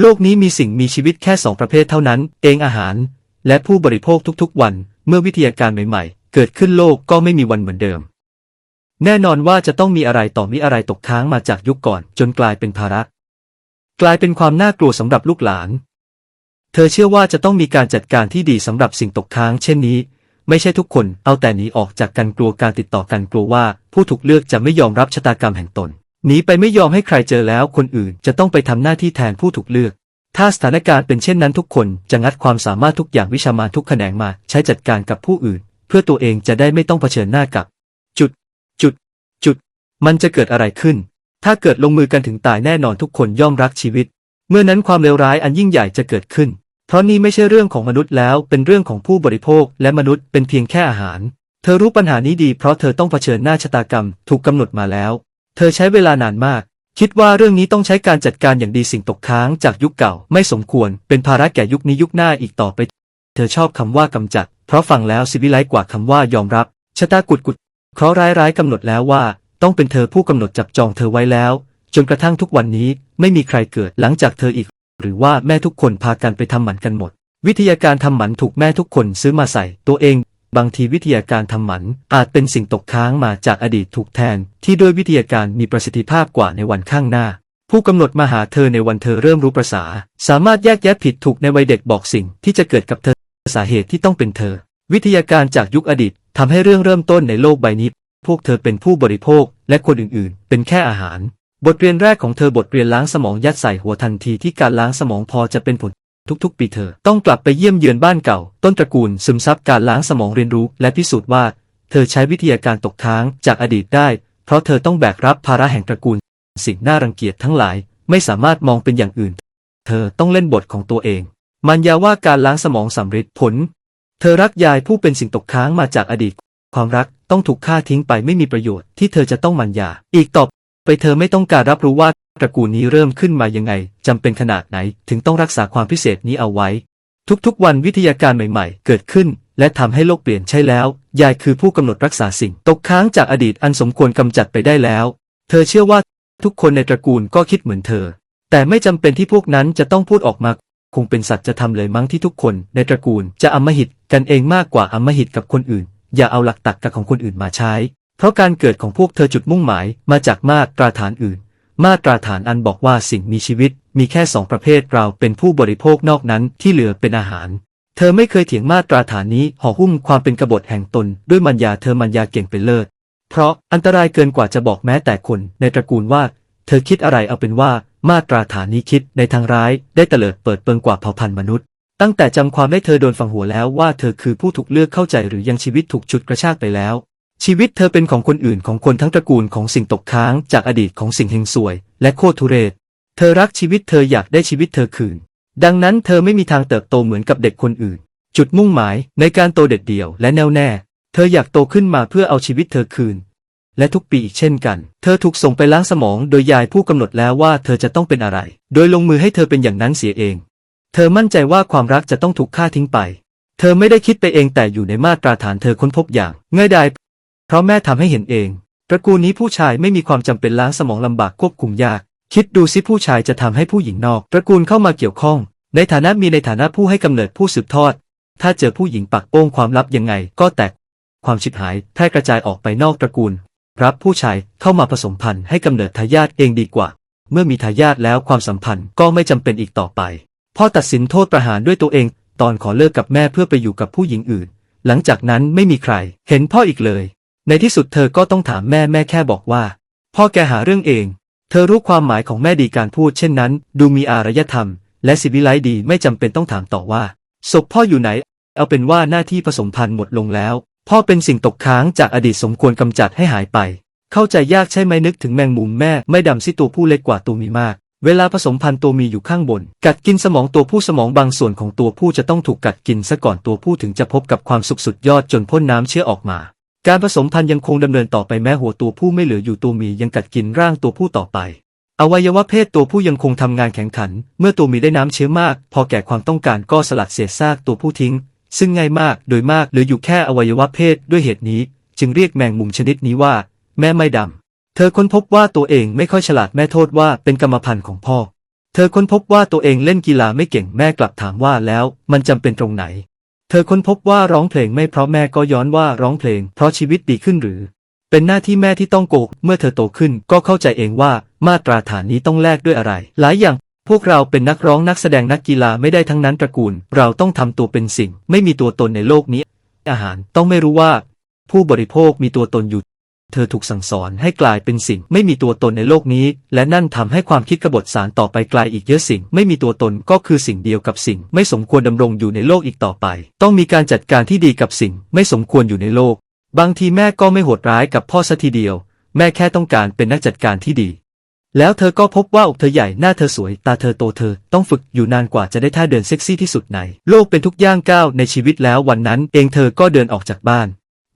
โลกนี้มีสิ่งมีชีวิตแค่สองประเภทเท่านั้น เองอาหาร และผู้บริโภคทุกๆ วัน เมื่อวิทยาการใหม่ๆ เกิดขึ้นโลกก็ไม่มีวันเหมือนเดิม แน่นอนว่าจะต้องมีอะไรต่อมีอะไรตกค้างมาจากยุคก่อน จนกลายเป็นภาระ กลายเป็นความน่ากลัวสำหรับลูกหลาน เธอเชื่อว่าจะต้องมีการจัดการที่ดีสำหรับสิ่งตกค้าง เช่นนี้ ไม่ใช่ทุกคนเอาแต่หนีออกจากกันกลัวการติดต่อกันกลัวว่า ผู้ถูกเลือกจะไม่ยอมรับชะตากรรมแห่งตน หนีไปไม่ยอมให้ใครเจอแล้วคนอื่นจะต้องไปทำหน้าที่แทนผู้ถูกเลือก ถ้าสถานการณ์เป็นเช่นนั้นทุกคนจะงัดความสามารถทุกอย่างวิชามาทุกแขนงมาใช้จัดการกับผู้อื่น เพื่อตัวเองจะได้ไม่ต้องเผชิญหน้ากับ จุด จุด จุด มันจะเกิดอะไรขึ้น ถ้าเกิดลงมือกันถึงตายแน่นอนทุกคนย่อมรักชีวิต เมื่อนั้นความเลวร้ายอันยิ่งใหญ่จะเกิดขึ้น เพราะนี่ไม่ใช่เรื่องของมนุษย์แล้วเป็นเรื่องของผู้บริโภคและมนุษย์เป็นเพียงแค่อาหาร เธอรู้ปัญหานี้ดีเพราะเธอต้องเผชิญหน้าชะตากรรมถูกกำหนดมาแล้ว เธอใช้เวลานานมาก คิดว่าเรื่องนี้ต้องใช้การจัดการอย่างดีสิ่งตกค้างจากยุคเก่า ไม่สมควร เป็นภาระแก่ยุคนี้ยุคหน้าอีกต่อไป เธอชอบคำว่ากำจัด เพราะฟังแล้วสิวิไลกว่าคำว่ายอมรับชะตากุดกุดเคราะห์ร้ายร้ายกำหนดแล้วว่า ต้องเป็นเธอผู้กำหนดจับจองเธอไว้แล้ว จนกระทั่งทุกวันนี้ไม่มีใครเกิดหลังจากเธออีก หรือว่าแม่ทุกคนพากันไปทำหมันกันหมด วิทยาการทำหมันถูกแม่ทุกคนซื้อมาใส่ตัวเอง บางทีวิทยาการทำหมัน อาจเป็นสิ่งตกค้างมาจากอดีตถูกแทน ที่ด้วยวิทยาการมีประสิทธิภาพกว่าในวันข้างหน้า ผู้กำหนดมาหาเธอในวันเธอเริ่มรู้ประษา สามารถแยกแยะผิดถูกในวัยเด็กบอกสิ่งที่จะเกิดกับเธอสาเหตุที่ต้องเป็นเธอ วิทยาการจากยุคอดีตทำให้เรื่องเริ่มต้นในโลกใบนี้ พวกเธอเป็นผู้บริโภค และคนอื่นๆ เป็นแค่อาหาร บทเรียนแรกของเธอบทเรียนล้างสมองยัดใส่หัวทันทีที่การล้างสมองพอจะเป็นผล ทุกๆ ปีเธอต้องกลับไปเยี่ยมเยือนบ้านเก่า ต้นตระกูลซึมซับการล้างสมองเรียนรู้ และพิสูจน์ว่า เธอใช้วิทยาการตกค้างจากอดีตได้ เพราะเธอต้องแบกรับภาระแห่งตระกูล สิ่งน่ารังเกียจทั้งหลายไม่สามารถมองเป็นอย่างอื่น เธอต้องเล่นบทของตัวเอง มันยาว่าการล้างสมองสำเร็จผล เธอรักยายผู้เป็นสิ่งตกค้างมาจากอดีต ความรักต้องถูกฆ่าทิ้งไปไม่มีประโยชน์ที่เธอจะต้องมันยา อีกต่อไปเธอไม่ต้องการรับรู้ว่า ตระกูลนี้เริ่มขึ้นมายังไงจำเป็นขนาดไหน ถึงต้องรักษาความพิเศษนี้เอาไว้ ทุกๆ วันวิทยาการใหม่ๆ เกิดขึ้น และทำให้โลกเปลี่ยนใช่แล้ว ยายคือผู้กำหนดรักษาสิ่งตกค้างจากอดีตอันสมควรกำจัดไปได้แล้ว เธอเชื่อว่าทุกคนในตระกูลก็คิดเหมือนเธอ แต่ไม่จำเป็นที่พวกนั้นจะต้องพูดออกมา คงเป็นสัตว์จะทำเลยมั้งที่ทุกคนในตระกูลจะอำมหิตกันเองมากกว่าอำมหิตกับคนอื่น อย่าเอาหลักตรรกะของคนอื่นมาใช้ เพราะการเกิดของพวกเธอจุดมุ่งหมายมาจากมากตราฐานอื่น มาตราฐานอันบอกว่าสิ่งมีชีวิต มีแค่สองประเภทเราเป็นผู้บริโภคนอกนั้นที่เหลือเป็นอาหาร เธอไม่เคยเถียงมาตราฐานนี้ห่อหุ้มความเป็นกบฏแห่งตน ด้วยมัญญาเธอมัญญาเก่งเป็นเลิศ เพราะอันตรายเกินกว่าจะบอกแม้แต่คนในตระกูลว่า เธอคิดอะไรเอาเป็นว่า มาตราฐานนี้คิดในทางร้าย ได้เตลิดเปิดเปิงกว่าเผ่าพันธุ์มนุษย์ ตั้งแต่จำความได้เธอโดนฝังหัวแล้วว่าเธอคือผู้ถูกเลือกเข้าใจหรือยังชีวิตถูกชุดกระชากไปแล้ว ชีวิตเธอเป็นของคนอื่นของคนทั้งตระกูลของสิ่งตกค้างจากอดีตของสิ่งเฮงซวย และโคตรทุเรศ เธอรักชีวิตเธออยากได้ชีวิตเธอคืน ดังนั้นเธอไม่มีทางเติบโตเหมือนกับเด็กคนอื่น จุดมุ่งหมายในการโตเด็ดเดี่ยวและแน่วแน่ เธออยากโตขึ้นมาเพื่อเอาชีวิตเธอคืน และทุกปีอีกเช่นกัน เธอถูกส่งไปล้างสมองโดยยายผู้กำหนดแล้วว่าเธอจะต้องเป็นอะไร โดยลงมือให้เธอเป็นอย่างนั้นเสียเอง เธอมั่นใจว่าความรักจะต้องถูกฆ่าทิ้งไป เธอไม่ได้คิดไปเองแต่อยู่ในมาตราฐานเธอค้นพบอย่างง่ายดาย เพราะแม่ทำให้เห็นเอง ตระกูลนี้ผู้ชายไม่มีความจำเป็นล้างสมองลำบากควบคุมยาก คิดดูสิผู้ชายจะทำให้ผู้หญิงนอก ตระกูลเข้ามาเกี่ยวข้อง ในฐานะมีในฐานะผู้ให้กำเนิดผู้สืบทอด ถ้าเจอผู้หญิงปักโป้งความลับยังไง ก็แตก ความชิบหายแพร่กระจายออกไปนอกตระกูล รับผู้ชายเข้ามาผสมพันธุ์ให้กำเนิดทายาทเองดีกว่า เมื่อมีทายาทแล้วความสัมพันธ์ก็ไม่จำเป็นอีกต่อไปพ่อตัดสินโทษประหารด้วยตัวเอง ตอนขอเลิกกับแม่เพื่อไปอยู่กับผู้หญิงอื่น หลังจากนั้นไม่มีใคร เห็นพ่ออีกเลย ในที่สุดเธอก็ต้องถามแม่แม่แค่บอกว่า พ่อแกหาเรื่องเอง เธอรู้ความหมายของแม่ดีการพูดเช่นนั้น ดูมีอารยธรรม และสิวิไลดีไม่จำเป็นต้องถามต่อว่าศพพ่ออยู่ไหน เอาเป็นว่าหน้าที่ผสมพันธุ์หมดลงแล้ว พ่อเป็นสิ่งตกค้างจากอดีตสมควรกำจัดให้หายไป เข้าใจยากใช่ไหมนึกถึงแมงมุมแม่ไม่ดำสิตัวผู้เล็กกว่าตัวมีมาก เวลาผสมพันธุ์ตัวมีอยู่ข้างบน กัดกินสมองตัวผู้สมองบางส่วนของตัวผู้จะต้องถูกกัดกินซะก่อนตัวผู้ถึงจะพบกับความสุขสุดยอดจนพ่นน้ำเชื้อออกมา การผสมพันธุ์ยังคงดำเนินต่อไปแม้หัวตัวผู้ไม่เหลืออยู่ตัวมียังกัดกินร่างตัวผู้ต่อไป อวัยวะเพศตัวผู้ยังคงทำงานแข่งขัน เมื่อตัวมีได้น้ำเชื้อมาก พอแก่ความต้องการก็สลัดเศษซากตัวผู้ทิ้ง ซึ่งง่ายมากโดยมากเหลืออยู่แค่อวัยวะเพศด้วยเหตุนี้ จึงเรียกแมงมุมชนิดนี้ว่า แม่ไม่ดำเธอค้นพบว่าตัวเองไม่ค่อยฉลาดแม่โทษว่าเป็นกรรมพันธุ์ของพ่อ เธอค้นพบว่าตัวเองเล่นกีฬาไม่เก่งแม่กลับถามว่าแล้ว มันจำเป็นตรงไหน เธอค้นพบว่าร้องเพลงไม่เพราะแม่ก็ย้อนว่าร้องเพลง เพราะชีวิตดีขึ้นหรือ เป็นหน้าที่แม่ที่ต้องโกกเมื่อเธอโตขึ้นก็เข้าใจเองว่ามาตราฐานนี้ต้องแลกด้วยอะไร หลายอย่างพวกเราเป็นนักร้องนักแสดงนักกีฬาไม่ได้ทั้งนั้นตระกูล เราต้องทำตัวเป็นสิ่ง ไม่มีตัวตนในโลกนี้ อาหารต้องไม่รู้ว่า ผู้บริโภคมีตัวตนอยู่ เธอถูกสั่งสอนให้กลายเป็นสิ่งไม่มีตัวตนในโลกนี้ และนั่นทำให้ความคิดกบฏสารต่อไปกลายอีกเยอะสิ่ง ไม่มีตัวตนก็คือสิ่งเดียวกับสิ่ง ไม่สมควรดำรงอยู่ในโลกอีกต่อไป ต้องมีการจัดการที่ดีกับสิ่ง ไม่สมควรอยู่ในโลก บางทีแม่ก็ไม่โหดร้ายกับพ่อซะทีเดียว แม่แค่ต้องการเป็นนักจัดการที่ดี แล้วเธอก็พบว่าอกเธอใหญ่หน้าเธอสวย ตาเธอโตเธอต้องฝึกอยู่นานกว่าจะได้ท่าเดินเซ็กซี่ที่สุดใน โลกเป็นทุกย่างก้าวในชีวิตแล้ววันนั้น เองเธอก็เดินออกจากบ้าน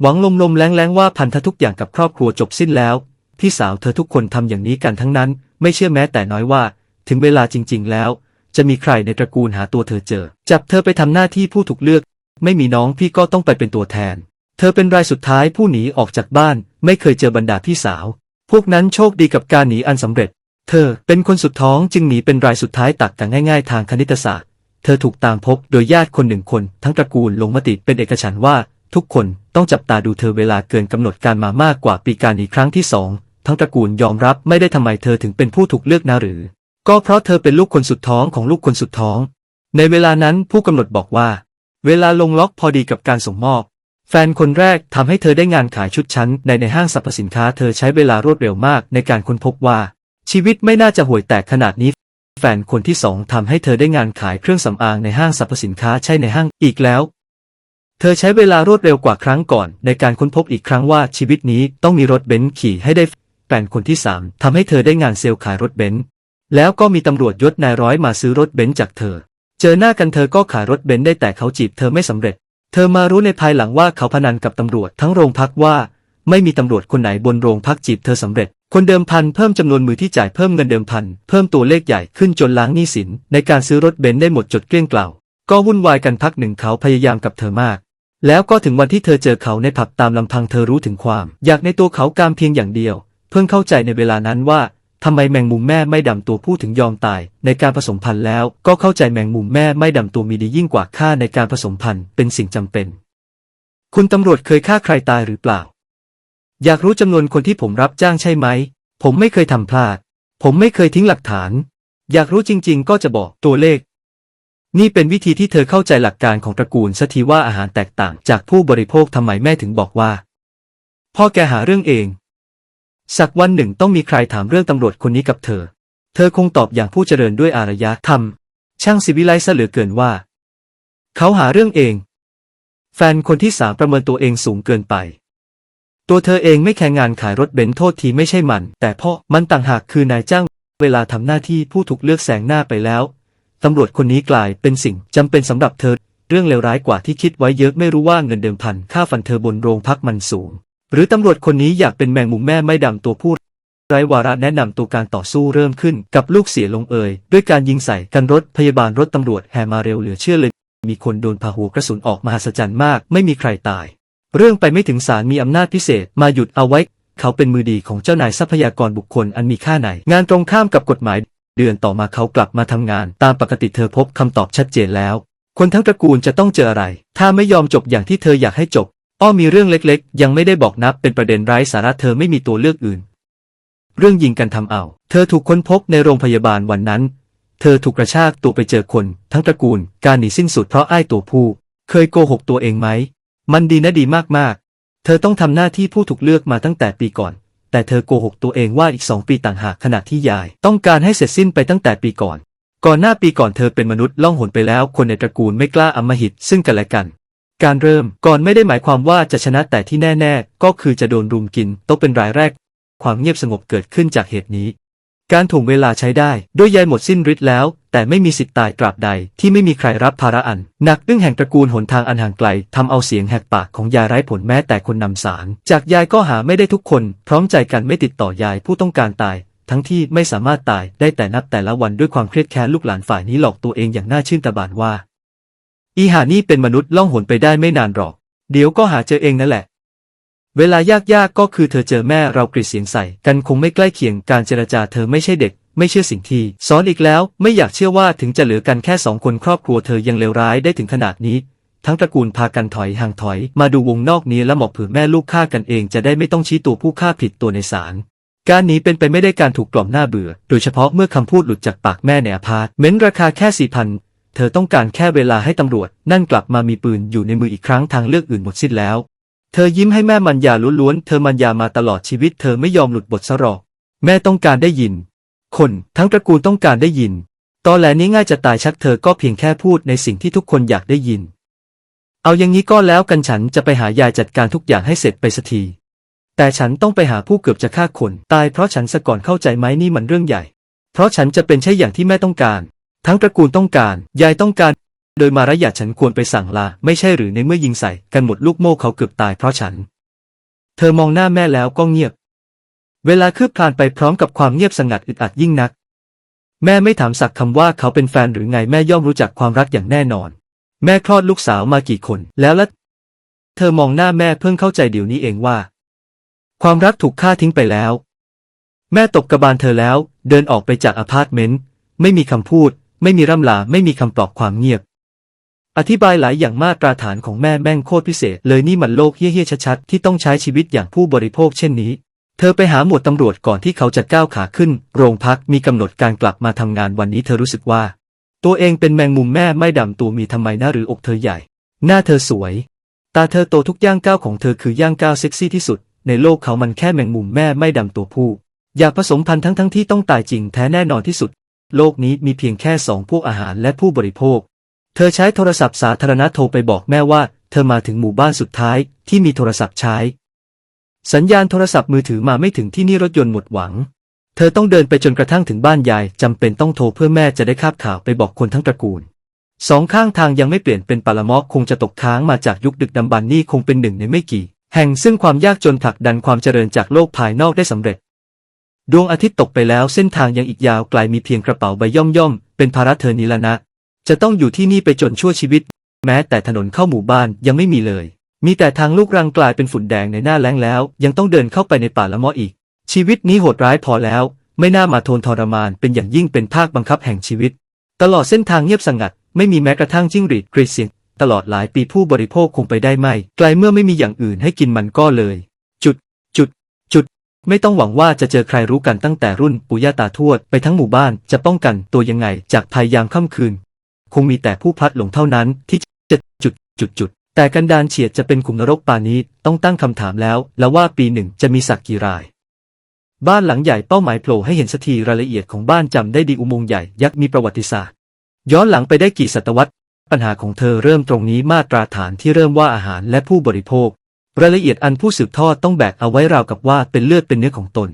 หวังลมๆแรงๆว่าพันธทุกอย่างกับครอบครัวจบสิ้นแล้ว พี่สาวเธอทุกคนทำอย่างนี้กันทั้งนั้น ไม่เชื่อแม้แต่น้อยว่า ถึงเวลาจริง ๆ แล้ว จะมีใครในตระกูลหาตัวเธอเจอ จับเธอไปทำหน้าที่ผู้ถูกเลือก ไม่มีน้องพี่ก็ต้องไปเป็นตัวแทน เธอเป็นรายสุดท้ายผู้หนีออกจากบ้าน ไม่เคยเจอบรรดาพี่สาว พวกนั้นโชคดีกับการหนีอันสำเร็จ เธอเป็นคนสุดท้องจึงหนีเป็นรายสุดท้ายตักแต่ง่าย ๆ ทางคณิตศาสตร์ เธอถูกตามพบโดยญาติคนหนึ่งคน ทั้งตระกูลลงมติเป็นเอกฉันท์ว่า ทุกคนต้องจับตาดูเธอเวลาเกินกำหนดการมามากกว่าปีการหนีครั้งที่สองทั้งตระกูลยอมรับไม่ได้ทำไมเธอถึงเป็นผู้ถูกเลือกนะหรือ ก็เพราะเธอเป็นลูกคนสุดท้องของลูกคนสุดท้อง ในเวลานั้นผู้กำหนดบอกว่า เวลาลงล็อกพอดีกับการส่งมอบ แฟนคนแรกทำให้เธอได้งานขายชุดชั้นในในห้างสรรพสินค้าเธอใช้เวลารวดเร็วมากในการค้นพบว่า ชีวิตไม่น่าจะห่วยแตกขนาดนี้แฟนคนที่สองทำให้เธอได้งานขายเครื่องสำอางในห้างสรรพสินค้าใช่ในห้างอีกแล้ว เธอใช้เวลารวดเร็วกว่าครั้งก่อน ในการค้นพบอีกครั้งว่าชีวิตนี้ต้องมีรถเบนซ์ขี่ให้ได้แฟนคนที่สามทำให้เธอได้งานเซลล์ขายรถเบนซ์แล้วก็มีตำรวจยศนายร้อยมาซื้อรถเบนซ์จากเธอ เจอหน้ากันเธอก็ขายรถเบนซ์ได้แต่เขาจีบเธอไม่สำเร็จ เธอมารู้ในภายหลังว่าเขาพนันกับตำรวจทั้งโรงพักว่า ไม่มีตำรวจคนไหนบนโรงพักจีบเธอสำเร็จ คนเดิมพันเพิ่มจำนวนมือที่จ่ายเพิ่มเงินเดิมพันเพิ่มตัวเลขใหญ่ขึ้นจนล้างหนี้สิน ในการซื้อรถเบนซ์ได้หมดจดเกลี้ยงเกล่าก็วุ่นวายกันพักหนึ่งเขาพยายามกับเธอมาก แล้วก็ถึงวันที่เธอเจอเขาในผับตามลำพังเธอรู้ถึงความ อยากในตัวเขากามเพียงอย่างเดียว เพิ่งเข้าใจในเวลานั้นว่าทำไมแมงมุมแม่ไม่ดำตัวผู้ถึงยอมตาย ในการผสมพันธุ์แล้ว ก็เข้าใจแมงมุมแม่ไม่ดำตัวมีดียิ่งกว่าฆ่าในการผสมพันธุ์เป็นสิ่งจำเป็น คุณตำรวจเคยฆ่าใครตายหรือเปล่า อยากรู้จำนวนคนที่ผมรับจ้างใช่ไหม ผมไม่เคยทำพลาด ผมไม่เคยทิ้งหลักฐาน อยากรู้จริง ๆ ก็จะบอกตัวเลข นี่เป็นวิธีที่เธอเข้าใจหลักการของตระกูลสักทีว่าอาหารแตกต่างจากผู้บริโภคทำไมแม่ถึงบอกว่า พ่อแกหาเรื่องเอง สักวันหนึ่งต้องมีใครถามเรื่องตำรวจคนนี้กับเธอ เธอคงตอบอย่างผู้เจริญด้วยอารยธรรม ช่างสิวิไลซะเหลือเกินว่า เขาหาเรื่องเอง แฟนคนที่สามประเมินตัวเองสูงเกินไป ตัวเธอเองไม่แข่งงานขายรถเบนซ์โทษทีไม่ใช่มัน แต่พ่อมันต่างหากคือนายจ้าง เวลาทำหน้าที่ผู้ถูกเลือกแสงหน้าไปแล้ว ตำรวจคนนี้กลายเป็นสิ่งจำเป็นสำหรับเธอ เรื่องเลวร้ายกว่าที่คิดไว้เยอะไม่รู้ว่าเงินเดิมพันค่าฟันเธอบนโรงพักมันสูง หรือตำรวจคนนี้อยากเป็นแมงมุมแม่ไม่ดำตัวผู้ไร้วาระแนะนำตัวการต่อสู้เริ่มขึ้นกับลูกเสียลงเอย ด้วยการยิงใส่กันรถพยาบาลรถตำรวจแห่มาเร็วเหลือเชื่อเลย มีคนโดนพาหัวกระสุนออกมหัศจรรย์มาก ไม่มีใครตาย เรื่องไปไม่ถึงศาลมีอำนาจพิเศษมาหยุดเอาไว้ เขาเป็นมือดีของเจ้านายทรัพยากรบุคคลอันมีค่าไหน งานตรงข้ามกับกฎหมาย เดือนต่อมาเขากลับมาทำงาน ตามปกติเธอพบคำตอบชัดเจนแล้ว คนทั้งตระกูลจะต้องเจออะไร ถ้าไม่ยอมจบอย่างที่เธออยากให้จบ อ้อมีเรื่องเล็กๆ ยังไม่ได้บอกนับเป็นประเด็นไร้สาระเธอไม่มีตัวเลือกอื่น เรื่องยิงกันทำเอา เธอถูกค้นพบในโรงพยาบาลวันนั้น เธอถูกกระชากตัวไปเจอคน ทั้งตระกูล การหนีสิ้นสุดเพราะไอ้ตัวผู้ เคยโกหกตัวเองไหม มันดีนะดีมากๆ เธอต้องทำหน้าที่ผู้ถูกเลือกมาตั้งแต่ปีก่อน แต่เธอโกหกตัวเองว่าอีกสองปีต่างหากขณะที่ยาย ต้องการให้เสร็จสิ้นไปตั้งแต่ปีก่อน ก่อนหน้าปีก่อนเธอเป็นมนุษย์ล่องหนไปแล้ว คนในตระกูลไม่กล้าอำมหิตซึ่งกันและกัน การเริ่มก่อนไม่ได้หมายความว่าจะชนะแต่ที่แน่ ๆ ก็คือจะโดนรุมกินต้องเป็นรายแรก ความเงียบสงบเกิดขึ้นจากเหตุนี้ การถ่วงเวลาใช้ได้ ด้วยยายหมดสิ้นฤทธิ์แล้วแต่ไม่มีสิทธิ์ตายตราบใดที่ไม่มีใครรับภาระอันหนักอึ้งแห่งตระกูลหนทางอันห่างไกลทำเอาเสียงแหกปากของยายไร้ผลแม้แต่คนนำสาร จากยายก็หาไม่ได้ทุกคน พร้อมใจกันไม่ติดต่อยายผู้ต้องการตาย ทั้งที่ไม่สามารถตายได้แต่นับแต่ละวันด้วยความเครียดแค้นลูกหลานฝ่ายนี้หลอกตัวเองอย่างน่าชื่นตาบานว่า อีหานี่เป็นมนุษย์ล่องหนไปได้ไม่นานหรอก เดี๋ยวก็หาเจอเองนั่นแหละเวลายากๆก็คือเธอเจอแม่เรากรีดเสียงใส่ กันคงไม่ใกล้เคียงการเจรจาเธอไม่ใช่เด็ก ไม่เชื่อสิ่งที่สอนอีกแล้วไม่อยากเชื่อว่าถึงจะเหลือกันแค่สองคนครอบครัวเธอยังเลวร้ายได้ถึงขนาดนี้ ทั้งตระกูลพากันถอยห่างถอย มาดูวงนอกนี้และหมอกผือแม่ลูกฆ่ากันเองจะได้ไม่ต้องชี้ตัวผู้ฆ่าผิดตัวในศาลการนี้เป็นไปไม่ได้การถูกกล่อมหน้าเบื่อ โดยเฉพาะเมื่อคำพูดหลุดจากปากแม่ในอาพาร์ตเม้นราคาแค่สี่พันเธอต้องการแค่เวลาให้ตำรวจ นั่นกลับมามีปืนอยู่ในมืออีกครั้งทางเลือกอื่นหมดสิ้นแล้ว เธอยิ้มให้แม่มันยาล้วนๆ เธอมันยามาตลอดชีวิต เธอไม่ยอมหลุดบทซะหรอก แม่ต้องการได้ยิน คนทั้งตระกูลต้องการได้ยิน ตอนแหลนี้ง่ายจะตายชักเธอก็เพียงแค่พูดในสิ่งที่ทุกคนอยากได้ยิน เอาอย่างนี้ก็แล้วกันฉันจะไปหายายจัดการทุกอย่างให้เสร็จไปสักที แต่ฉันต้องไปหาผู้เกือบจะฆ่าคนตายเพราะฉันสะก่อนเข้าใจไหมนี่มันเรื่องใหญ่ เพราะฉันจะเป็นใช่อย่างที่แม่ต้องการ ทั้งตระกูลต้องการ ยายต้องการ โดยมารยาทฉันควรไปสั่งลา ไม่ใช่หรือในเมื่อยิงใส่กันหมดลูกโม่เขาเกือบตายเพราะฉัน เธอมองหน้าแม่แล้วก็เงียบ เวลาคืบคลานไปพร้อมกับความเงียบสงัดอึดอัดยิ่งนัก แม่ไม่ถามสักคำว่าเขาเป็นแฟนหรือไงแม่ย่อมรู้จักความรักอย่างแน่นอน แม่คลอดลูกสาวมากี่คนแล้วละเธอมองหน้าแม่เพิ่งเข้าใจเดี๋ยวนี้เองว่า ความรักถูกฆ่าทิ้งไปแล้ว แม่ตบกระบาลเธอแล้ว เดินออกไปจากอพาร์ตเมนต์ไม่มีคำพูด ไม่มีร่ำลาไม่มีคำปลอบความเงียบ อธิบายหลายอย่างมาตราฐานของแม่แม่งโคตรพิเศษ เลยนี่มันโลกเฮี้ยๆชัดๆที่ต้องใช้ชีวิตอย่างผู้บริโภคเช่นนี้ เธอไปหาหมวดตำรวจก่อนที่เขาจะก้าวขาขึ้น โรงพักมีกำหนดการกลับมาทำงานวันนี้เธอรู้สึกว่า ตัวเองเป็นแมงมุมแม่ไม่ดำตัวมีทำไมหน้าหรืออกเธอใหญ่ หน้าเธอสวย ตาเธอโตทุกย่างก้าวของเธอคือย่างก้าวเซ็กซี่ที่สุด ในโลกเขามันแค่แมงมุมแม่ไม่ดำตัวผู้ อยากผสมพันธุ์ทั้งทั้งๆที่ต้องตายจริงแท้แน่นอนที่สุด โลกนี้มีเพียงแค่สองพวกอาหารและผู้บริโภค เธอใช้โทรศัพท์สาธารณะโทรไปบอกแม่ว่า เธอมาถึงหมู่บ้านสุดท้ายที่มีโทรศัพท์ใช้ สัญญาณโทรศัพท์มือถือมาไม่ถึงที่นี่รถยนต์หมดหวัง เธอต้องเดินไปจนกระทั่งถึงบ้านยายจำเป็นต้องโทรเพื่อแม่จะได้คาบข่าวไปบอกคนทั้งตระกูลสองข้างทางยังไม่เปลี่ยนเป็นปาละมอคงจะตกค้างมาจากยุคดึกดำบรรนี่คงเป็นหนึ่งในไม่กี่ แห่งซึ่งความยากจนผลักดันความเจริญจากโลกภายนอกได้สำเร็จ ดวงอาทิตย์ตกไปแล้วเส้นทางยังอีกยาวไกลมีเพียงกระเป๋าใบย่อมย่อมเป็นภาระเธอนี้ละนะ จะต้องอยู่ที่นี่ไปจนชั่วชีวิต แม้แต่ถนนเข้าหมู่บ้านยังไม่มีเลย มีแต่ทางลูกรังกลายเป็นฝุ่นแดงในหน้าแล้งแล้ว ยังต้องเดินเข้าไปในป่าละมออีก ชีวิตนี้โหดร้ายพอแล้ว ไม่น่ามาทนทรมานเป็นอย่างยิ่งเป็นภาคบังคับแห่งชีวิต ตลอดเส้นทางเงียบสงัด ไม่มีแม้กระทั่งจิ้งหรีดกรีดเสียง ตลอดหลายปีผู้บริโภคคงไปได้ไม่ไกลเมื่อไม่มีอย่างอื่นให้กินมันก็เลย จุด จุด จุด ไม่ต้องหวังว่าจะเจอใครรู้กันตั้งแต่รุ่นปู่ย่าตาทวดไปทั้งหมู่บ้านจะป้องกันตัวยังไงจากภัยยามค่ำคืน คงมีแต่ผู้พลัดหลงเท่านั้นที่จะจุดจุดจุด แต่กันดานเฉียดจะเป็นขุมนรกปานี้ต้องตั้งคำถามแล้ว แล้วว่าปีหนึ่งจะมีสักกี่ราย บ้านหลังใหญ่เป้าหมายโผล่ให้เห็นสักทีรายละเอียดของบ้านจำได้ดีอุโมงค์ใหญ่ยักษ์มีประวัติศาสตร์ ย้อนหลังไปได้กี่ศตวรรษ ปัญหาของเธอเริ่มตรงนี้มาตราฐานที่เริ่มว่าอาหารและผู้บริโภค รายละเอียดอันผู้สืบทอดต้องแบกเอาไว้ราวกับว่าเป็นเลือดเป็นเนื้อของตน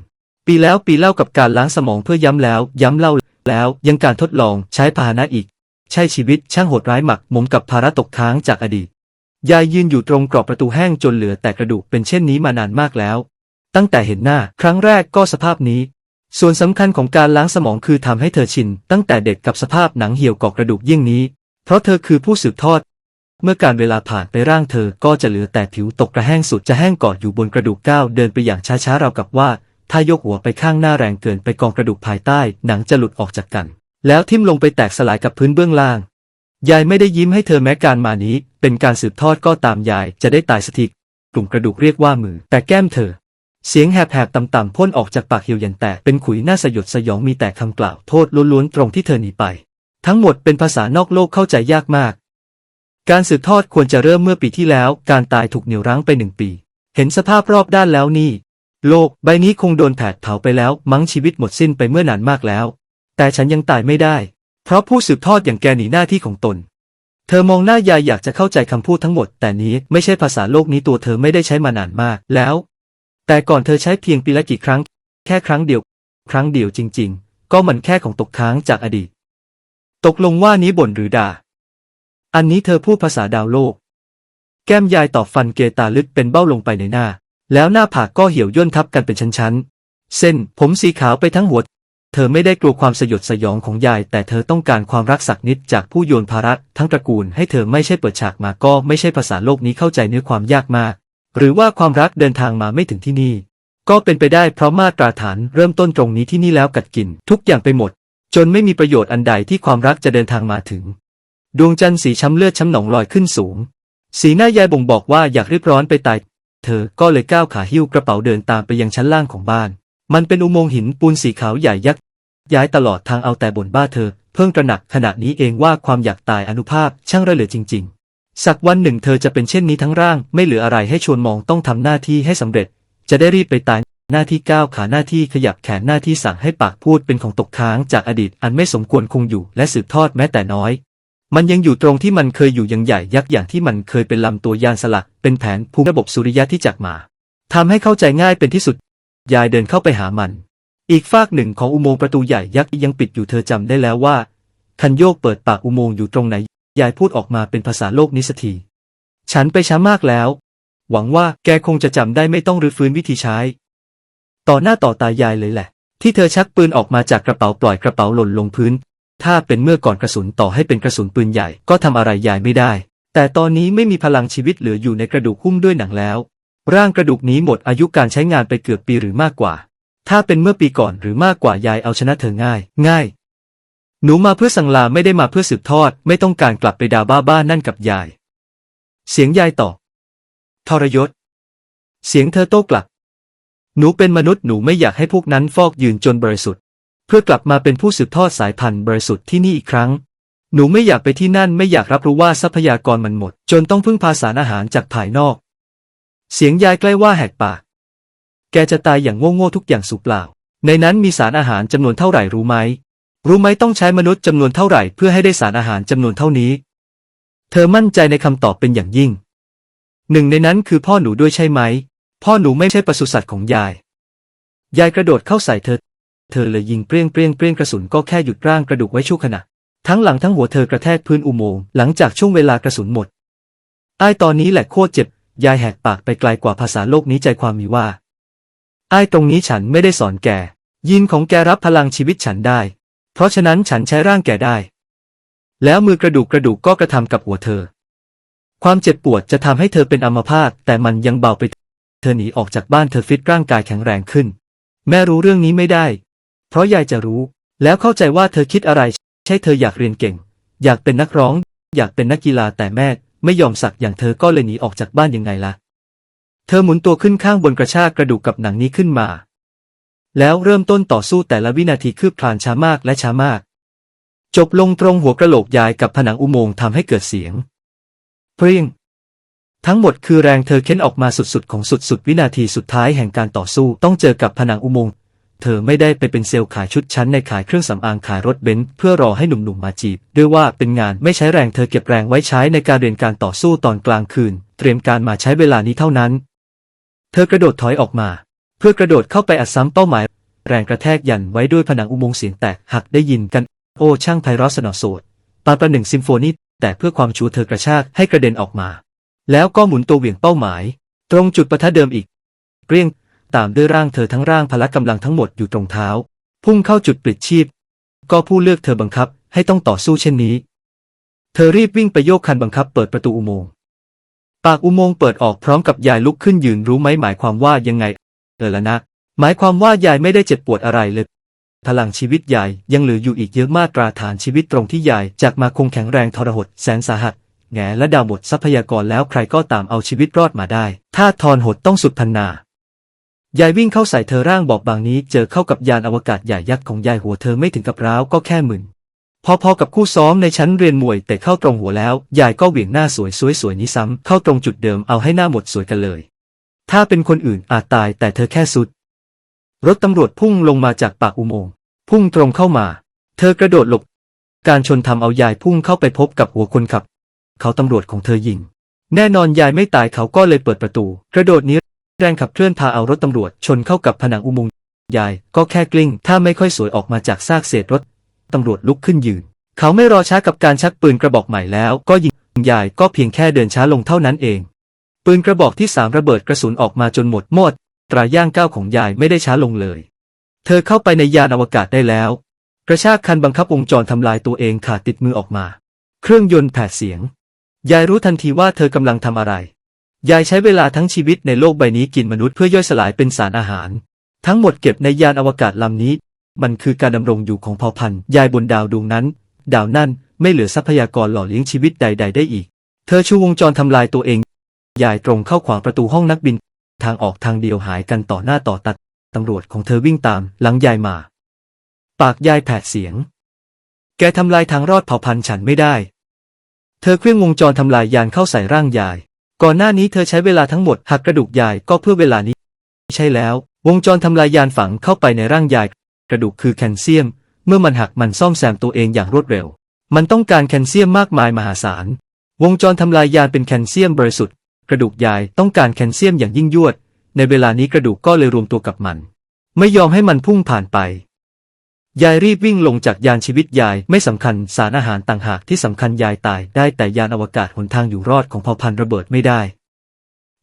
ปีแล้วปีเล่ากับการล้างสมองเพื่อย้ำแล้ว ย้ำเล่าแล้วยังการทดลองใช้พาหนะอีก ใช่ชีวิตช่างโหดร้ายหมักหมมกับภาระตกค้างจากอดีต ยายยืนอยู่ตรงกรอบประตูแห้งจนเหลือแต่กระดูกเป็นเช่นนี้มานานมากแล้ว ตั้งแต่เห็นหน้าครั้งแรกก็สภาพนี้ ส่วนสำคัญของการล้างสมองคือทำให้เธอชิน ตั้งแต่เด็กกับสภาพหนังเหี่ยวกอกกระดูกเยี่ยงนี้ เพราะเธอคือผู้สืบทอด เมื่อการเวลาผ่านไปร่างเธอก็จะเหลือแต่ผิวตกกระแห้งสุดจะแห้งกอดอยู่บนกระดูกก้าวเดินไปอย่างช้าๆราวกับว่า ถ้ายกหัวไปข้างหน้าแรงเกินไปกองกระดูกภายใต้ หนังจะหลุดออกจากกัน แล้วทิ่มลงไปแตกสลายกับพื้นเบื้องล่าง ยายไม่ได้ยิ้มให้เธอแม้การมานี้ เป็นการสืบทอดก็ตามยายจะได้ตายสถิกกลุ่มกระดูกเรียกว่ามือ แต่แก้มเธอ เสียงแหบๆต่ำๆพ่นออกจากปากเหี่ยวยันแตกเป็นขุยหน้าสยดสยองมีแต่คำกล่าวโทษล้วนๆตรงที่เธอหนีไป ทั้งหมดเป็นภาษานอกโลกเข้าใจยากมาก การสืบทอดควรจะเริ่มเมื่อปีที่แล้ว การตายถูกเหนี่ยวรั้งไปหนึ่งปี เห็นสภาพรอบด้านแล้วนี่ โลกใบนี้คงโดนแผดเผาไปแล้ว มั้งชีวิตหมดสิ้นไปเมื่อนานมากแล้ว แต่ฉันยังตายไม่ได้ เพราะผู้สืบทอดอย่างแกหนีหน้าที่ของตน เธอมองหน้ายายอยากจะเข้าใจคำพูดทั้งหมด แต่นี้ไม่ใช่ภาษาโลกนี้ตัวเธอไม่ได้ใช้มานานมากแล้ว แต่ก่อนเธอใช้เพียงปีละกี่ครั้ง แค่ครั้งเดียว ครั้งเดียวจริง ๆ ก็มันแค่ของตกค้างจากอดีต ตกลงว่านี้บ่นหรือด่า อันนี้เธอพูดภาษาดาวโลก แก้มยายตอบฟันเกตาลึกเป็นเบ้าลงไปในหน้า แล้วหน้าผากก็เหี่ยวย่นทับกันเป็นชั้นๆ เส้นผมสีขาวไปทั้งหัว เธอไม่ได้กลัวความสยดสยองของยาย แต่เธอต้องการความรักสักนิดจากผู้โยนภาระทั้งตระกูลให้เธอไม่ใช่เปิดฉากมาก็ไม่ใช่ภาษาโลกนี้เข้าใจเนื้อความยากมาก หรือว่าความรักเดินทางมาไม่ถึงที่นี่ ก็เป็นไปได้เพราะมาตราฐานเริ่มต้นตรงนี้ที่นี่แล้วกัดกิน ทุกอย่างไปหมด จนไม่มีประโยชน์อันใดที่ความรักจะเดินทางมาถึง ดวงจันทร์สีช้ำเลือดช้ำหนองลอยขึ้นสูง สีหน้ายายบ่งบอกว่าอยากรีบร้อนไปตายเธอก็เลยก้าวขาหิ้วกระเป๋าเดินตามไปยังชั้นล่างของบ้าน มันเป็นอุโมงค์หินปูนสีขาวใหญ่ยักษ์ ย้ายตลอดทางเอาแต่บ่นบ้าเธอ เพิ่งตระหนักขณะนี้เองว่าความอยากตายอนุภาพช่างระเหลือจริง ๆ สักวันหนึ่งเธอจะเป็นเช่นนี้ทั้งร่างไม่เหลืออะไรให้ชวนมองต้องทำหน้าที่ให้สำเร็จ จะได้รีบไปตายหน้าที่ก้าวขาหน้าที่ขยับแขนหน้าที่สั่งให้ปากพูดเป็นของตกค้างจากอดีตอันไม่สมควรคงอยู่และสืบทอดแม้แต่น้อย มันยังอยู่ตรงที่มันเคยอยู่ยังใหญ่ยักษ์อย่างที่มันเคยเป็นลำตัวยานสลักเป็นแผนภูมิระบบสุริยะที่จักมาทำให้เข้าใจง่ายเป็นที่สุด ยายเดินเข้าไปหามัน อีกฟากหนึ่งของอุโมงค์ประตูใหญ่ยักษ์ยังปิดอยู่เธอจำได้แล้วว่า คันโยกเปิดปากอุโมงค์อยู่ตรงไหน ยายพูดออกมาเป็นภาษาโลกนี้สักที ฉันไปช้ามากแล้ว หวังว่าแกคงจะจำได้ไม่ต้องรื้อฟื้นวิธีใช้ ต่อหน้าต่อตายายเลยแหละ ที่เธอชักปืนออกมาจากกระเป๋าปล่อยกระเป๋าหล่นลงพื้น ถ้าเป็นเมื่อก่อนกระสุนต่อให้เป็นกระสุนปืนใหญ่ก็ทำอะไรยายไม่ได้ แต่ตอนนี้ไม่มีพลังชีวิตเหลืออยู่ในกระดูกหุ้มด้วยหนังแล้ว ร่างกระดูกนี้หมดอายุการใช้งานไปเกือบปีหรือมากกว่า ถ้าเป็นเมื่อปีก่อนหรือมากกว่ายายเอาชนะเธอง่าย ง่าย หนูมาเพื่อสังลาไม่ได้มาเพื่อสืบทอด ไม่ต้องการกลับไปดาบ้าบ้านนั่นกับยาย เสียงยายตอบทรยศ เสียงเธอโต้กลับ หนูเป็นมนุษย์หนูไม่อยากให้พวกนั้นฟอกยืนจนบริสุทธิ์ เพื่อกลับมาเป็นผู้สืบทอดสายพันธุ์บริสุทธิ์ที่นี่อีกครั้ง หนูไม่อยากไปที่นั่นไม่อยากรับรู้ว่าทรัพยากรมันหมด จนต้องพึ่งพาสารอาหารจากภายนอก เสียงยายใกล้ว่าแหกปาก แกจะตายอย่างโง่ๆทุกอย่างสูบเปล่า ในนั้นมีสารอาหารจำนวนเท่าไหร่รู้ไหม รู้ไหมต้องใช้มนุษย์จำนวนเท่าไหร่เพื่อให้ได้สารอาหารจำนวนเท่านี้ เธอมั่นใจในคำตอบเป็นอย่างยิ่ง หนึ่งในนั้นคือพ่อหนูด้วยใช่ไหม พ่อหนูไม่ใช่ปศุสัตว์ของยาย ยายกระโดดเข้าใส่เธอ เธอเลยยิงเปรี้ยงเปรี้ยงเปรี้ยงกระสุนก็แค่หยุดร่างกระดูกไว้ชั่วขณะ ทั้งหลังทั้งหัวเธอกระแทกพื้นอุโมงค์หลังจากช่วงเวลากระสุนหมดไอ้ตอนนี้แหละโคตรเจ็บ ยายแหกปากไปไกลกว่าภาษาโลกนี้ใจความมีว่า อ้ายตรงนี้ฉันไม่ได้สอนแก ยินของแกรับพลังชีวิตฉันได้ เพราะฉะนั้นฉันใช้ร่างแกได้ แล้วมือกระดูกกระดูกก็กระทำกับหัวเธอ ความเจ็บปวดจะทำให้เธอเป็นอัมพาตแต่มันยังเบาไป เธอหนีออกจากบ้านเธอฟิตร่างกายแข็งแรงขึ้น แม่รู้เรื่องนี้ไม่ได้ เพราะยายจะรู้ แล้วเข้าใจว่าเธอคิดอะไร ใช่เธออยากเรียนเก่ง อยากเป็นนักร้อง อยากเป็นนักกีฬาแต่แม่ไม่ยอมสักอย่างเธอก็เลยหนีออกจากบ้านยังไงล่ะ เธอหมุนตัวขึ้นข้างบนกระชากกระดูกกับหนังนี้ขึ้นมา แล้วเริ่มต้นต่อสู้แต่ละวินาทีคืบคลานช้ามากและช้ามาก จบลงตรงหัวกระโหลกยายกับผนังอุโมงค์ทำให้เกิดเสียงเปรียงทั้งหมดคือแรงเธอเค้นออกมาสุดๆ ของสุดๆ วินาทีสุดท้ายแห่งการต่อสู้ต้องเจอกับผนังอุโมงค์เธอไม่ได้ไปเป็นเซลล์ขายชุดชั้นในขายเครื่องสำอางขายรถเบนซ์เพื่อรอให้หนุ่มๆมาจีบ ด้วยว่าเป็นงานไม่ใช้แรงเธอเก็บแรงไว้ใช้ในการเรียนการต่อสู้ตอนกลางคืน เตรียมการมาใช้เวลานี้เท่านั้น เธอกระโดดถอยออกมา เพื่อกระโดดเข้าไปอัดซ้ำเป้าหมาย แรงกระแทกยันไว้ด้วยผนังอุโมงค์เสียงแตกหักได้ยินกัน โอ้ช่างไพเราะสนอโสดปาประหนึ่งซิมโฟนีแต่เพื่อความชัวเธอกระชากให้กระเด็นออกมา แล้วก็หมุนตัวเหวี่ยงเป้าหมาย ตรงจุดประทะเดิมอีกเปรี้ยงตามด้วยร่างเธอทั้งร่างพละกำลังทั้งหมดอยู่ตรงเท้า พุ่งเข้าจุดปลิดชีพ ก็ผู้เลือกเธอบังคับให้ต้องต่อสู้เช่นนี้ เธอรีบวิ่งไปโยกคันบังคับเปิดประตูอุโมงค์ ปากอุโมงค์เปิดออกพร้อมกับยายลุกขึ้นยืนรู้ไหมหมายความว่ายังไง เออละนะ หมายความว่ายายไม่ได้เจ็บปวดอะไรเลยพลังชีวิตยายยังเหลืออยู่อีกเยอะมาตราฐานชีวิตตรงที่ยายจากมาคงแข็งแรงทรหดแสนสาหัสแง่และดาวหมดทรัพยากรแล้วใครก็ตามเอาชีวิตรอดมาได้ ถ้าทอนหดต้องสุดพันนายายวิ่งเข้าใส่เธอร่างบอบบางนี้ เจอเข้ากับยานอวกาศใหญ่ยักษ์ของยายหัวเธอไม่ถึงกับร้าวก็แค่หมื่น พอๆกับคู่ซ้อมในชั้นเรียนมวยแต่เข้าตรงหัวแล้ว ยายก็เหวี่ยงหน้าสวยสวยๆนี้ซ้ำเข้าตรงจุดเดิมเอาให้หน้าหมดสวยกันเลย ถ้าเป็นคนอื่นอาจตายแต่เธอแค่สุด รถตำรวจพุ่งลงมาจากปากอุโมงค์พุ่งตรงเข้ามา เธอกระโดดหลบ การชนทำเอายายพุ่งเข้าไปพบกับหัวคนขับ เขาตำรวจของเธอยิง แน่นอนยายไม่ตายเขาก็เลยเปิดประตู กระโดดนี้แรงขับเคลื่อนพาเอารถตำรวจชนเข้ากับผนังอุโมงค์ยายก็แค่กลิ้ง ถ้าไม่ค่อยสวยออกมาจากซากเศษรถ ตำรวจลุกขึ้นยืน เขาไม่รอช้ากับการชักปืนกระบอกใหม่แล้ว ก็ยิงยายก็เพียงแค่เดินช้าลงเท่านั้นเอง ปืนกระบอกที่สามระเบิดกระสุนออกมาจนหมดหมด ตราย่างก้าวของยายไม่ได้ช้าลงเลย เธอเข้าไปในยานอวกาศได้แล้ว กระชากคันบังคับวงจรทำลายตัวเองขาดติดมือออกมา เครื่องยนต์แผดเสียง ยายรู้ทันทีว่าเธอกำลังทำอะไร ยายใช้เวลาทั้งชีวิตในโลกใบนี้กินมนุษย์เพื่อย่อยสลายเป็นสารอาหาร ทั้งหมดเก็บในยานอวกาศลำนี้ มันคือการดำรงอยู่ของเผ่าพันธุ์ยายบนดาวดวงนั้น ดาวนั่นไม่เหลือทรัพยากรหล่อเลี้ยงชีวิตใด ๆ ได้อีก เธอชูวงจรทำลายตัวเอง ยายตรงเข้าขวางประตูห้องนักบิน ทางออกทางเดียวหายกันต่อหน้าต่อตาตำรวจของเธอวิ่งตามหลังยายมา ปากยายแผดเสียง แกทำลายทางรอดเผ่าพันธุ์ฉันไม่ได้ เธอเครื่องวงจรทำลายยานเข้าใส่ร่างยาย ก่อนหน้านี้เธอใช้เวลาทั้งหมดหักกระดูกยายก็เพื่อเวลานี้ ใช่แล้ว วงจรทำลายยานฝังเข้าไปในร่างยาย กระดูกคือแคลเซียม เมื่อมันหักมันซ่อมแซมตัวเองอย่างรวดเร็ว มันต้องการแคลเซียมมากมายมหาศาล วงจรทำลายยานเป็นแคลเซียมบริสุทธิ์ กระดูกยายต้องการแคลเซียมอย่างยิ่งยวด ในเวลานี้กระดูกก็เลยรวมตัวกับมัน ไม่ยอมให้มันพุ่งผ่านไป ยายรีบวิ่งลงจากยานชีวิตยายไม่สำคัญสารอาหารต่างหากที่สำคัญยายตายได้แต่ยานอวกาศหนทางอยู่รอดของเผ่าพันธุ์ระเบิดไม่ได้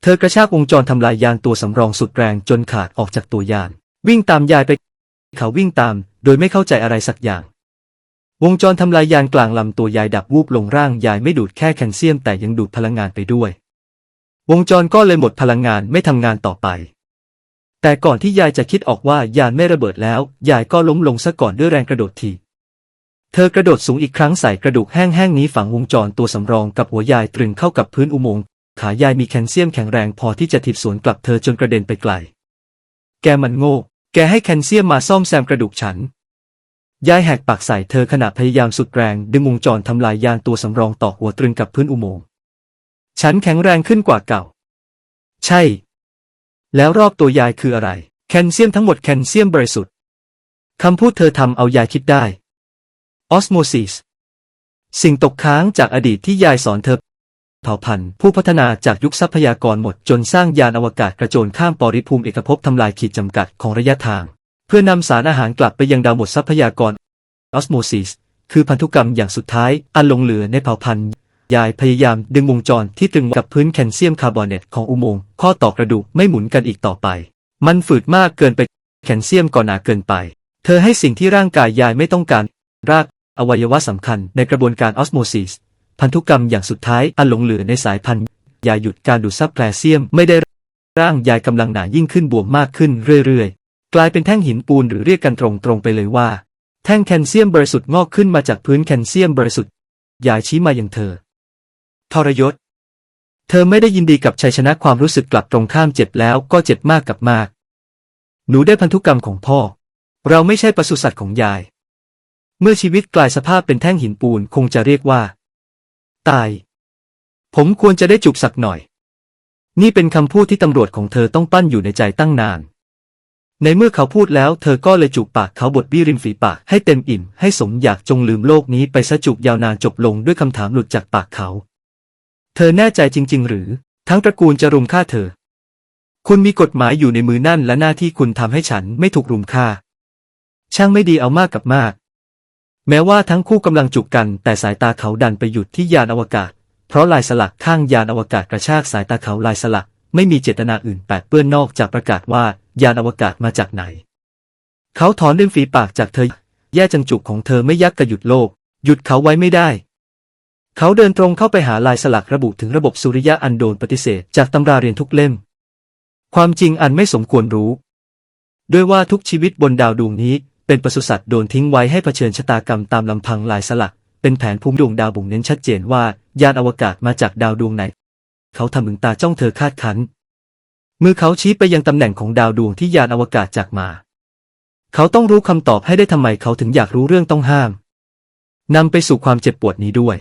เธอกระชากวงจรทำลายยานตัวสำรองสุดแรงจนขาดออกจากตัวยาน วิ่งตามยายไป เขาวิ่งตาม โดยไม่เข้าใจอะไรสักอย่าง วงจรทำลายยานกลางลำตัวยายดับวูบลงร่างยายไม่ดูดแค่แคลเซียมแต่ยังดูดพลังงานไปด้วย วงจรก็เลยหมดพลังงานไม่ทำงานต่อไป แต่ก่อนที่ยายจะคิดออกว่ายานไม่ระเบิดแล้ว ยายก็ล้มลงซะก่อนด้วยแรงกระโดดทีเธอกระโดดสูงอีกครั้งใส่กระดูกแห้งๆนี้ฝังวงจรตัวสำรองกับหัวยายตรึงเข้ากับพื้นอุโมงค์ขายายมีแคลเซียมแข็งแรงพอที่จะถีบสวนกลับเธอจนกระเด็นไปไกล แกมันโง่ แกให้แคลเซียมมาซ่อมแซมกระดูกฉัน ยายแหกปากใส่เธอขณะพยายามสุดแรง ดึงวงจรทำลายยานตัวสำรองต่อหัวตรึงกับพื้นอุโมงค์ ฉันแข็งแรงขึ้นกว่าเก่า ใช่ แล้วรอบตัวยายคืออะไร แคลเซียมทั้งหมดแคลเซียมบริสุทธิ์คำพูดเธอทำเอายายคิดได้ ออสโมซิส สิ่งตกค้างจากอดีตที่ยายสอนเธอ เผ่าพันธุ์ผู้พัฒนาจากยุคทรัพยากรหมดจนสร้างยานอวกาศกระโจนข้ามปริภูมิเอกภพทำลายขีดจำกัดของระยะทาง เพื่อนำสารอาหารกลับไปยังดาวหมดทรัพยากรออสโมซิสคือพันธุกรรมอย่างสุดท้ายอันลงเหลือในเผ่าพันธุ์ยายพยายามดึงวงจรที่ตึงกับพื้นแคลเซียมคาร์บอเนตของอุโมงค์ข้อต่อกระดูกไม่หมุนกันอีกต่อไป มันฝืดมากเกินไปแคลเซียมก็หนาเกินไป เธอให้สิ่งที่ร่างกายยายไม่ต้องการ รากอวัยวะสำคัญในกระบวนการออสโมซิส พันธุกรรมอย่างสุดท้ายอันหลงเหลือในสายพันธุ์ยาหยุดการดูดซับแคลเซียมไม่ได้ร่างยายกำลังหนายิ่งขึ้นบวมมากขึ้นเรื่อยๆ กลายเป็นแท่งหินปูนหรือเรียกกันตรงๆไปเลยว่า แท่งแคลเซียมบริสุทธิ์งอกขึ้นมาจากพื้นแคลเซียมบริสุทธิ์ยายชี้มาอย่างเธอ ทรยศ เธอไม่ได้ยินดีกับชัยชนะความรู้สึกกลับตรงข้ามเจ็บแล้วก็เจ็บมากกับมาก หนูได้พันธุกรรมของพ่อ เราไม่ใช่ปศุสัตว์ของยาย เมื่อชีวิตกลายสภาพเป็นแท่งหินปูนคงจะเรียกว่า ตาย ผมควรจะได้จุกสักหน่อย นี่เป็นคำพูดที่ตำรวจของเธอต้องปั้นอยู่ในใจตั้งนาน ในเมื่อเขาพูดแล้วเธอก็เลยจุกปากเขาบดบี้ริมฝีปากให้เต็มอิ่ม ให้สมอยากจงลืมโลกนี้ไปซะจุกยาวนานจบลงด้วยคำถามหลุดจากปากเขา เธอแน่ใจจริง ๆ หรือ ทั้งตระกูลจะรุมฆ่าเธอ คุณมีกฎหมายอยู่ในมือนั่นและหน้าที่คุณทำให้ฉันไม่ถูกรุมฆ่า ช่างไม่ดีเอามากกับมาก แม้ว่าทั้งคู่กำลังจุกกัน แต่สายตาเขาดันไปหยุดที่ยานอวกาศ เพราะลายสลักข้างยานอวกาศกระชากสายตาเขาลายสลัก ไม่มีเจตนาอื่นแปดเปื้อนนอกจากประกาศว่ายานอวกาศมาจากไหน เขาถอนริมฝีปากจากเธอ แย่จังจุกของเธอไม่ยักกระหยุดโลก หยุดเขาไว้ไม่ได้ เขาเดินตรงเข้าไปหาลายสลักระบุถึงระบบสุริยะอันโดนปฏิเสธจากตำราเรียนทุกเล่ม ความจริงอันไม่สมควรรู้ ด้วยว่าทุกชีวิตบนดาวดวงนี้ เป็นปศุสัตว์โดนทิ้งไว้ให้เผชิญชะตากรรมตามลำพังลายสลัก เป็นแผนภูมิดวงดาวบ่งเน้นชัดเจนว่ายานอวกาศมาจากดาวดวงไหน เขาทำมึงตาจ้องเธอคาดคันมือเขาชี้ไปยังตำแหน่งของดาวดวงที่ยานอวกาศจากมา เขาต้องรู้คำตอบให้ได้ทำไมเขาถึงอยากรู้เรื่องต้องห้ามนำไปสู่ความเจ็บปวดนี้ด้วย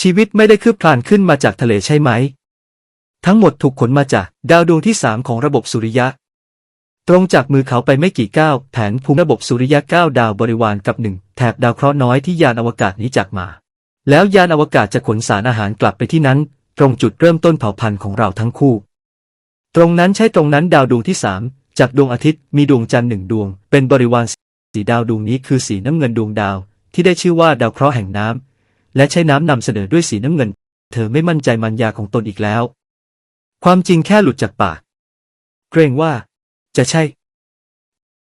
ชีวิตไม่ได้คืบคลานขึ้นมาจากทะเลใช่ไหม ทั้งหมดถูกขนมาจากดาวดวงที่สามของระบบสุริยะ ตรงจากมือเขาไปไม่กี่ก้าวแผนภูมิระบบสุริยะเก้าดาวบริวารกับหนึ่งแถบดาวเคราะห์น้อยที่ยานอวกาศนี้จากมา แล้วยานอวกาศจะขนสารอาหารกลับไปที่นั้น ตรงจุดเริ่มต้นเผ่าพันธุ์ของเราทั้งคู่ ตรงนั้นใช่ตรงนั้นดาวดวงที่สามจากดวงอาทิตย์มีดวงจันทร์หนึ่งดวง เป็นบริวารสีดาวดวงนี้คือสีน้ำเงินดวงดาว ที่ได้ชื่อว่าดาวเคราะห์แห่งน้ำและใช้น้ำนำเสนอด้วยสีน้ำเงิน เธอไม่มั่นใจมันยาของตนอีกแล้ว ความจริงแค่หลุดจากปาก เกรงว่า จะใช่